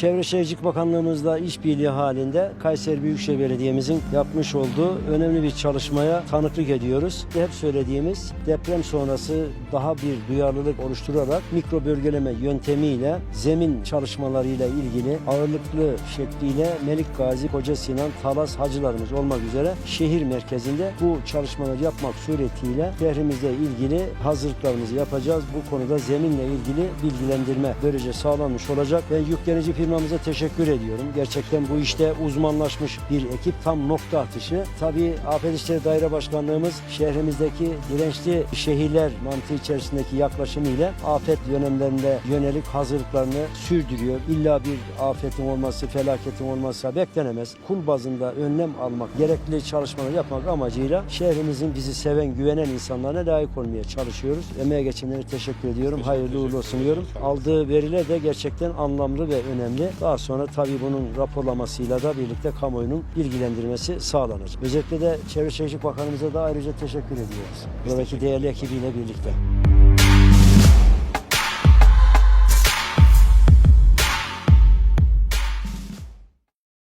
Çevre Şehircilik Bakanlığımızla işbirliği halinde Kayseri Büyükşehir Belediye'mizin yapmış olduğu önemli bir çalışmaya tanıklık ediyoruz. Hep söylediğimiz deprem sonrası daha bir duyarlılık oluşturarak mikro bölgeleme yöntemiyle zemin çalışmalarıyla ilgili ağırlıklı şekliyle Melik Gazi, Koca Sinan, Talas hacılarımız olmak üzere şehir merkezinde bu çalışmaları yapmak suretiyle şehrimizle ilgili hazırlıklarımızı yapacağız. Bu konuda zeminle ilgili bilgilendirme böylece sağlanmış olacak. Ben yüklenici firmamıza teşekkür ediyorum. Gerçekten bu işte uzmanlaşmış bir ekip tam nokta atışı. Tabii Afet İşleri Daire Başkanlığımız şehrimizdeki dirençli şehirler mantığı içerisindeki yaklaşımıyla afet dönemlerinde yönelik hazırlıklarını sürdürüyor. İlla bir afetin olması, felaketin olması beklenemez. Kul bazında önlem almak, gerekli çalışmaları yapmak amacıyla şehrimizin bizi seven, güvenen insanlarına layık olmaya çalışıyoruz. Emeğe geçenlere teşekkür ediyorum. Hayırlı uğurlu olsun diyorum. Aldığı veriler de gerçekten anlamlı ve önemli. Daha sonra tabii bunun raporlamasıyla da birlikte kamuoyunun bilgilendirmesi sağlanır. Özellikle de Çevre Şehircilik Bakanımıza da ayrıca teşekkür ediyoruz. Buradaki değerli ekibiyle birlikte.